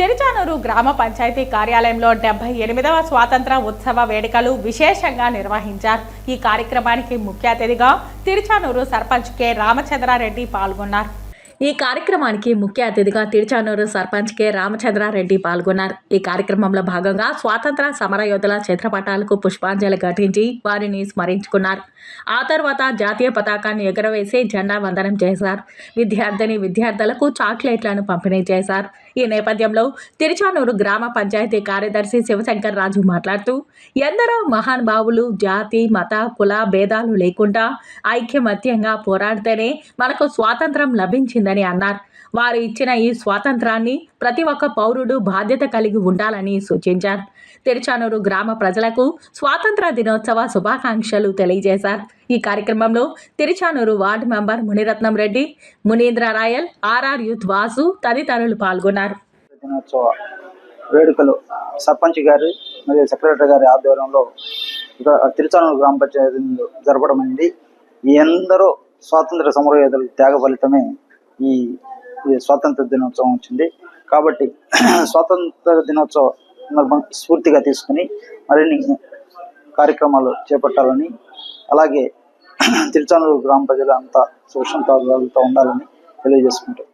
తిరుచానూరు గ్రామ పంచాయతీ కార్యాలయంలో డెబ్బై ఎనిమిదవ స్వాతంత్ర ఉత్సవ వేడుకలు విశేషంగా నిర్వహించారు. ఈ కార్యక్రమానికి ముఖ్య అతిథిగా తిరుచానూరు సర్పంచ్ కె. రామచంద్రారెడ్డి పాల్గొన్నారు. ఈ కార్యక్రమానికి ముఖ్య అతిథిగా తిరుచానూరు సర్పంచ్ కె. రామచంద్రారెడ్డి పాల్గొన్నారు. ఈ కార్యక్రమంలో భాగంగా స్వాతంత్ర సమరయోధుల చిత్రపటాలకు పుష్పాంజలి ఘటించి వారిని స్మరించుకున్నారు. ఆ తర్వాత జాతీయ పతాకాన్ని ఎగురవేసి జెండా వందనం చేశారు. విద్యార్థిని విద్యార్థులకు చాక్లెట్లను పంపిణీ చేశారు. ఈ నేపథ్యంలో తిరుచానూరు గ్రామ పంచాయతీ కార్యదర్శి శివశంకర్ రాజు మాట్లాడుతూ ఎందరో మహానుభావులు జాతి మత కుల భేదాలు లేకుండా ఐక్యమత్యంగా పోరాడితేనే మనకు స్వాతంత్రం లభించిందని అన్నారు. వారు ఇచ్చిన ఈ స్వాతంత్రాన్ని ప్రతి ఒక్క పౌరుడు బాధ్యత కలిగి ఉండాలని సూచించారు. తిరుచానూరు గ్రామ ప్రజలకు స్వాతంత్ర దినోత్సవ శుభాకాంక్షలు తెలియజేశారు. ఈ కార్యక్రమంలో Tiruchanur ward member Muniratnam Reddy Munindra Rayal RR youth Vasu తదితరులు పాల్గొన్నారు. వేడుకలు. సర్పంచ్ గారి మరియు సెక్రటరీ గారి ఆధ్వర్యంలో తిరుచానూరు గ్రామ పంచాయతీ జరపడం అయింది ఈ ఎందరో స్వాతంత్ర సమరయోధుల త్యాగ ఫలితమే ఈ స్వాతంత్ర దినోత్సవం వచ్చింది. కాబట్టి స్వాతంత్ర దినోత్సవం స్ఫూర్తిగా తీసుకుని మరిన్ని కార్యక్రమాలు చేపట్టాలని అలాగే తిరుచానూరు గ్రామ ప్రజలంతా సుఖంతో ఉండాలని తెలియజేసుకుంటారు